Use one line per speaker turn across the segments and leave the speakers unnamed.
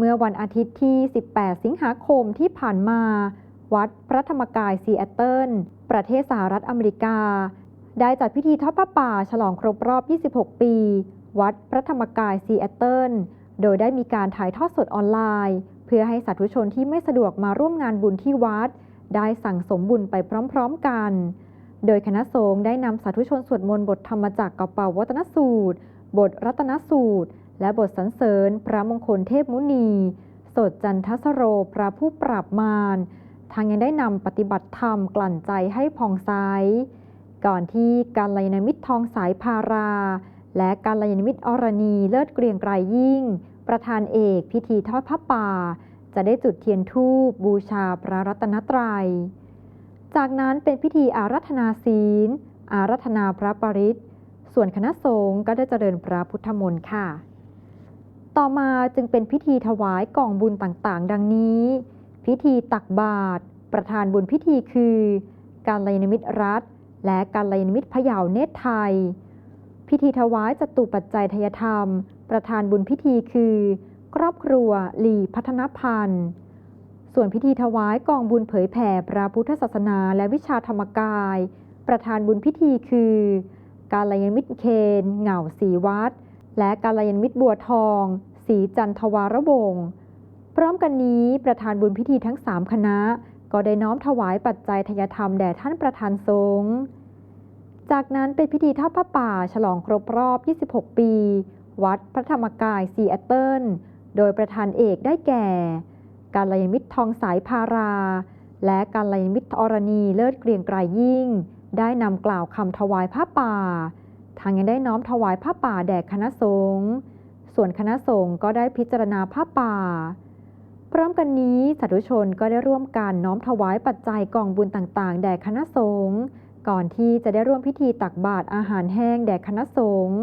เมื่อวันอาทิตย์ที่ 18 สิงหาคมที่ผ่านมา วัดพระธรรมกายซีแอตเทิล ประเทศสหรัฐอเมริกา ได้จัดพิธีทอดผ้าป่าฉลองครบรอบ 26 ปี วัดพระธรรมกายซีแอตเทิล โดยได้มีการถ่ายทอดสดออนไลน์ เพื่อให้สาธุชนที่ไม่สะดวกมาร่วมงานบุญที่วัด ได้สั่งสมบุญไปพร้อมๆกัน โดยคณะสงฆ์ได้นำสาธุชนสวดมนต์บทธรรมจักรกับเป่าวัตนสูตร บทรัตนสูตร และบทสรรเสริญพระมงคลเทพมุนี สดจันทสโรพระผู้ปราบมาร ทางยังได้นำปฏิบัติธรรมกลั่นใจให้ผ่องใส ก่อนที่การลยนมิตรทองสายพารา และการลยนมิตรอรณีเลิศเกรียงไกรยิ่ง ประธานเอกพิธีทอดพระป่า จะได้จุดเทียนธูปบูชาพระรัตนตรัย จากนั้นเป็นพิธีอารัธนาศีล อารัธนาพระปริตรส่วนคณะสงฆ์ก็ได้เจริญพระพุทธมนต์ค่ะ ต่อมาจึงเป็นพิธีถวายกล่องบุญต่างๆ ดังนี้ พิธีตักบาตรประธานบุญพิธีคือ การลยนมิตรรัฐ และการลยนมิตรพยาวเนตรไทย พิธีถวายจตุปัจจัยทยธรรม ประธานบุญพิธีคือ ครอบครัวหลีพัฒนพันธ์ ส่วนพิธีถวายกองบุญเผยแผ่พระพุทธศาสนาและวิชาธรรมกาย ประธานบุญพิธีคือ การลยนมิตรเคนเหง่าสีวัด และการลยนมิตรบัวทองสีจันทวารวงศ์พร้อมกันนี้ประธานบุญพิธีทั้งสามคณะ ก็ได้น้อมถวายปัจจัยทยธรรมแด่ท่านประธานสงฆ์จากนั้นเป็นพิธีทอดผ้าป่าฉลองครบรอบ 26 ปี วัดพระธรรมกายซีแอตเทิลโดยประธานเอกได้แก่ การลยนมิตรทองสายพารา และการลยนมิตรอรณีเลิศเกรียงไกรยิ่ง ได้นำกล่าวคำถวายผ้าป่า ทางยังได้น้อมถวายผ้าป่าแด่คณะสงฆ์ส่วนคณะสงฆ์ก็ได้พิจารณาผ้าป่า พร้อมกันนี้สาธุชนก็ได้ร่วมกันน้อมถวายปัจจัยกองบุญต่างๆ แด่คณะสงฆ์ก่อนที่จะได้ร่วมพิธีตักบาตรอาหารแห้งแด่คณะสงฆ์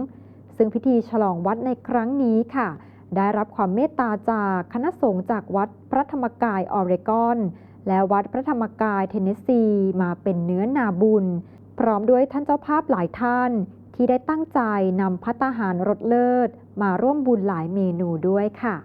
ซึ่งพิธีฉลองวัดในครั้งนี้ค่ะ ได้รับความเมตตาจากคณะสงฆ์จากวัดพระธรรมกายออเรกอน และวัดพระธรรมกายเทนเนสซีมาเป็นเนื้อนาบุญ พร้อมด้วยท่านเจ้าภาพหลายท่าน ที่ได้ตั้งใจนำพัตาหารรสเลิศ มาร่วมบุญหลายเมนูด้วยค่ะ